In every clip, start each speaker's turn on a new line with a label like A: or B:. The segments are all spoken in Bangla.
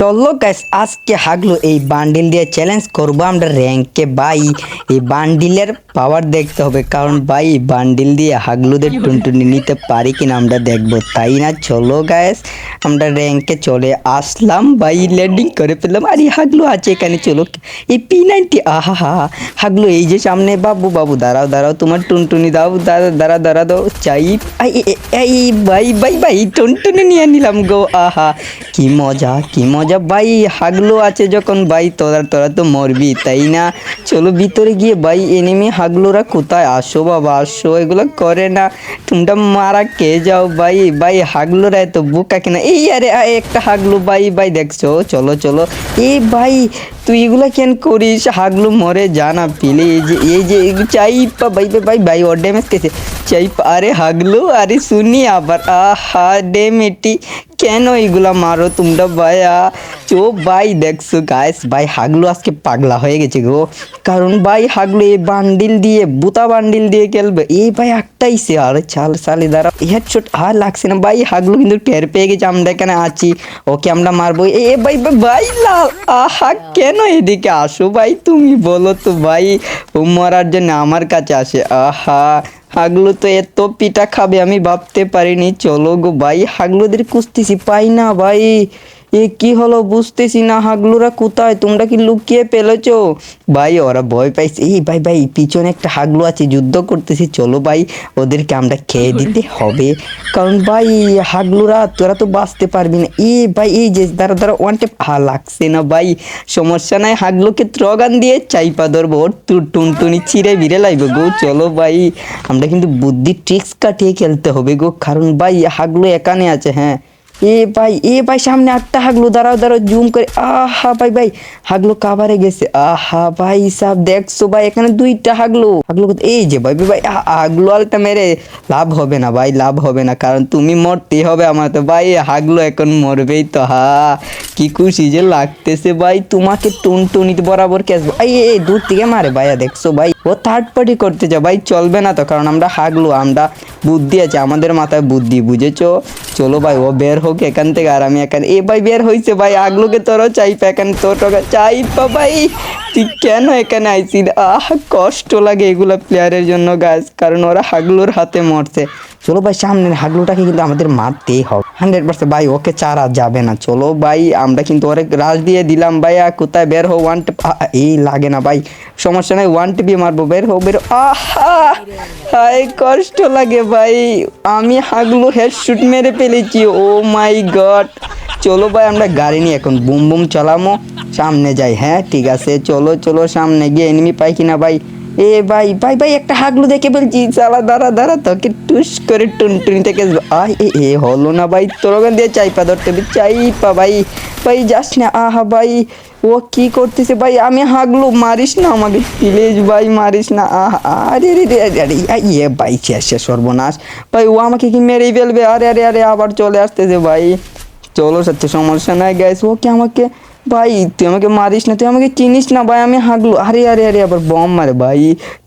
A: চলো গাইস আজকে হাগলো এই বান্ডিল দিয়ে চ্যালেঞ্জ করব আমরা র্যাঙ্কে বাই এই বান্ডিলের পাওয়ার দেখতে হবে কারণ বাই বান্ডিল দিয়ে হাগলুদের টুনটুনি নিতে পারি কিনা আমরা দেখব। তাই না? চলো গাইস আমরা র্যাঙ্কে চলে আসলাম। বাই ল্যান্ডিং করে ফেললাম। আরে হাগলু আছে এখানে চলো। এই পি নাইনটি আহা হা হাগলু এই যে সামনে বাবু বাবু দাঁড়াও দাঁড়াও তোমার টুনটুনি দাও দাঁড়া দাঁড়া দাঁড়া দাও। চাই এই ভাই ভাই ভাই টুনটুনি নিয়ে নিলাম গো আহা। কি মজা কি মজা। ভাই, হাগলো আছে যখন, ভাই, তোরা তোরা তো মরবি, তাই না? চলো ভিতরে গিয়ে, ভাই এনিমি হাগলোরা কোথায়? আসো বাবা, আসো, এগুলো করে না। তোমরা মারা কে যাও, ভাই? ভাই, হাগলোরা এত বোকা কিনা? এই, আরে একটা হাগলো, ভাই ভাই, দেখছ? চলো চলো। এই ভাই, তুই এগুলা কেন করিস? হাগলু মরে জানা প্লিজ এই যে চাই পা ভাই ভাই ভাই ওর ড্যামেজ কেছে চাই আরে, হাগলু, আরে, শুনি আবার। আহা ডেমেটি কেন এগুলা মারো তোমরা ভাইয়া? চো ভাই দেখছ গাইস ভাই হাগলু আজকে পাগলা হয়ে গেছে গো। কারণ ভাই হাগলু এই বান্ডিল দিয়ে বুতা বান্ডিল দিয়ে খেলবে। এই ভাই সে আরে চাল সালে দাঁড়া হেডশট আর লাগছে না। ভাই হাগলু কিন্তু টের পেয়ে গেছে আমরা এখানে আছি। ওকে আমরা মারবো। এ ভাই, ভাই লাল আহা কেন এদিকে আসো ভাই? তুমি বলো তো ভাই ও মরার জন্য আমার কাছে আসে আহা। হাগলু তো এত পিঠা খাবে, আমি ভাবতে পারিনি। চলো গো ভাই, হাগলুদের কুস্তিছি পাই না ভাই। এ কি হলো বুঝতেছি না, হাগলুরা কোথায়? তোমরা কি লুকিয়ে পেলেছো ভাই, ওরা ভয় পাইছে। এই ভাই ভাই, পিছনে একটা হাগলু আছে, যুদ্ধ করতেছি। চলো ভাই, ওদেরকে আমরা খেয়ে দিতে হবে। কারণ ভাই, হাগলুরা, তোরা তো বাঁচতে পারবি না। এ ভাই, এই যে, দাঁড়া দাঁড়া ওয়ানটে হা লাগছে না ভাই। সমস্যা নাই, হাগলুকে ত্রগান দিয়ে চাইপা ধরবো। ওর টুনটুনি ছিঁড়ে বিড়ে লাইবে গো। চলো ভাই, আমরা কিন্তু বুদ্ধি ট্রিক্স কাটিয়ে খেলতে হবে গো। কারণ ভাই, হাগলু এখানে আছে হ্যাঁ। এ ভাই এ ভাই, সামনে আটটা হাগলু, দাঁড়াও দাঁড়াও, জুম করে, আহা ভাই ভাই, হাগলু কাবারে গেছে, আহা ভাই সাহ দেখছ ভাই, এখানে দুইটা হাগলু হাগলু? এই যে ভাই ভাই হাগলু আলটা মেরে, লাভ হবে না ভাই, লাভ হবে না, কারণ তুমি মরতেই হবে আমার তো, ভাই, হাগলো এখন মরবেই তো, হা, কি খুশি যে লাগতেছে ভাই, তোমাকে টুনটুনিতে বরাবর কে আসব এই এই, দূর থেকে মারে ভাইয়া, দেখছ ভাই ও থার্ড পার্টি করতে চাও ভাই, চলবে না তো, কারণ আমরা হাগলো, আমরা বুদ্ধি আছে, আমাদের মাথায় বুদ্ধি, বুঝেছ? চলো ভাই, ও বের হোক এখান থেকে, আর আমি এখানে এ ভাই, বের হয়েছে ভাই, আগলোকে তোরও চাইপা এখানে তোর চাইপা ভাই। তুই কেন এখানে আইসি আহ, কষ্ট লাগে এগুলো প্লেয়ারের জন্য গাছ কারণ ওরা হাগলোর হাতে মরছে। চলো ভাই, সামনের হাগলুটাকে কিন্তু আমাদের মারতেই হবে। হান্ড্রেড পার্সেন্ট ভাই, ওকে চারা যাবে না। চলো ভাই, আমরা কিন্তু ওরে রাজ দিয়ে দিলাম ভাইয়া। কোথায়? বের হো ওয়ান এই লাগে না ভাই। সমস্যা নাই ওয়ান টিপি মারবো। বের হো বের আহা! হাই কষ্ট লাগে ভাই। আমি হাগলু হেড হেডশুট মেরে ফেলেছি। ও মাই গড চলো ভাই, আমরা গাড়ি নিয়ে এখন বুম বুম চালামো। সামনে যাই হ্যাঁ ঠিক আছে। চলো চলো, সামনে গিয়ে এনিমি পাই কিনা ভাই। এ ভাই ভাই ভাই, একটা হাগলু দেখে বলছি, চালা, দাঁড়া দাঁড়া তোকে টুস করে টুনটুনি থেকে আয় এ হলো না ভাই তোর ওখান দিয়ে চাইপা ধরতে হবে, চাইপা ভাই। ভাই, যাস না, আহা ভাই, ও কি করতেছে ভাই? আমি হাগলু, মারিস না আমাকে প্লিজ ভাই, মারিস না, আহা, আরে রে রে আরে ইয়ে ভাই, শেষ সর্বনাশ। ভাই, ও আমাকে কি মেরেই ফেলবে? আরে আরে আরে, আবার চলে আসতেছে ভাই। চলো, সত্যি সমস্যা নাই গ্যাস ও কি আমাকে ভাই, তুই আমাকে মারিস না, তুই আমাকে চিনিস না, ভাই, আমি হাগলু। আরে আরে আরে, আবার বম মারে, ভাই।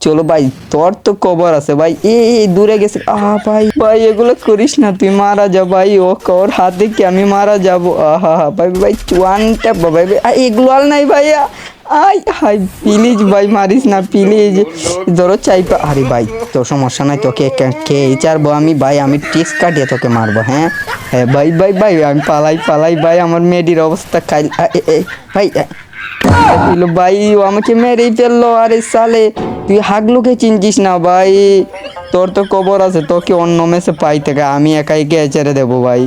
A: চলো, ভাই, তোর তো কবর আছে, ভাই। এ দূরে গেছে। আহা, ভাই ভাই, এগুলো করিস না, তুই মারা যা, ভাই। ও কর হাতে কি আমি মারা যাব? আহা ভাই ভাই, চুয়ানটা, ভাই ভাই এগুলো আর নাই, ভাইয়া। আই হাই প্লিজ ভাই মারিস না প্লিজ। ধরো চাইপা আরে ভাই তোর সমস্যা নাই তোকে কে- চারবো আমি? ভাই আমি টিক্স কাটিয়ে তোকে মারবো হ্যাঁ? হ্যাঁ ভাই ভাই ভাই আমি পালাই পালাই ভাই আমার মেয়েটির অবস্থা এ, ভাই ভাই ও আমাকে মেরেই ফেলল আরে সালে। তুই হাগলুকে চিনছিস না ভাই? তোর তো কবর আছে তোকে অন্য মেসে পাই থেকে আমি একাই গিয়ে ছেড়ে দেবো ভাই।